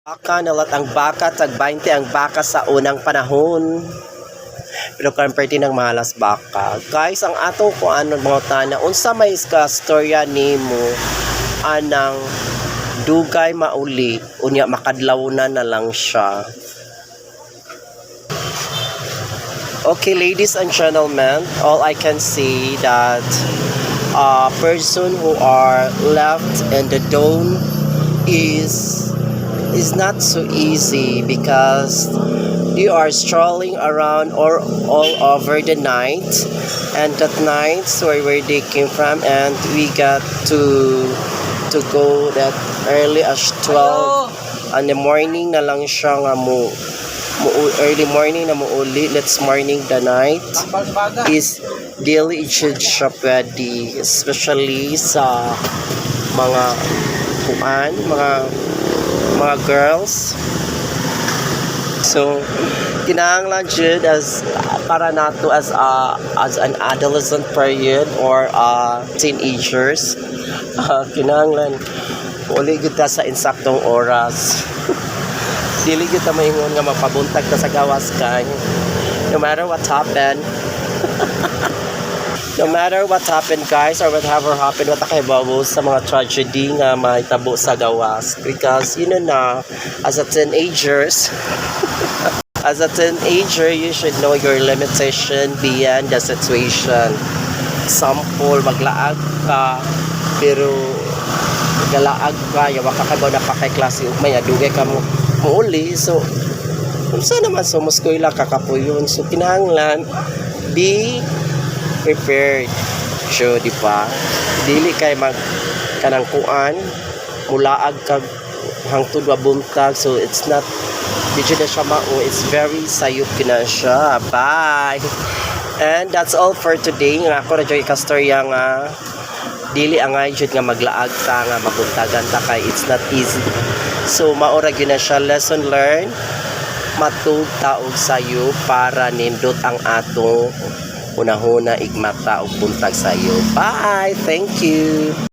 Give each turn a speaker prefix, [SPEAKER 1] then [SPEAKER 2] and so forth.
[SPEAKER 1] Baka nalat ang baka, tag 20 ang baka sa unang panahon. Pero din ng malas baka. Guys, ang atong kung ano mga tana, unsa may ka storya nimo anang dugay mauli, unya makadlaw na na lang siya. Okay, ladies and gentlemen, all I can see that a person who are left in the dawn is is not so easy because you are strolling around or all over the night. And that night where where they came from. And we got to to go that early as 12 in the morning na lang siya nga mo early morning na mo uli let's morning the night. Is daily should shop ready especially sa mga kuan mga mga girls. So kinahanglan jud as para nato as a as an adolescent period or uh, teenagers. Uh, kinahanglan uli gud ta sa insaktong oras. Dili gyud ta maingon nga mapabuntag ta sa gawas kay no matter what happened no matter what happened guys or whatever happened what kay bawo sa mga tragedy nga mahitabo sa gawas. Because you know na as a teenagers as a teenager you should know your limitation beyond the situation. Example maglaag ka pero galaag ka yawa ka kabaw na pa kay klase ugmay adugay ka mo muuli so unsa naman so muskwila ka kapuyon so kinahanglan be prepared so di ba? Dili kay mag kanang kuan mulaag kag hangtod wa buntag. So it's not di jud na siya mao. It's very sayop kina siya. Bye! And that's all for today. Nga ako na joy kastorya nga dili angay jud nga maglaag ta nga mabuntagan ta kay it's not easy. So maura gyud na siya lesson learned. Matug taog sayo para nindot ang atong unahuna igmata og buntag sayo bye! Thank you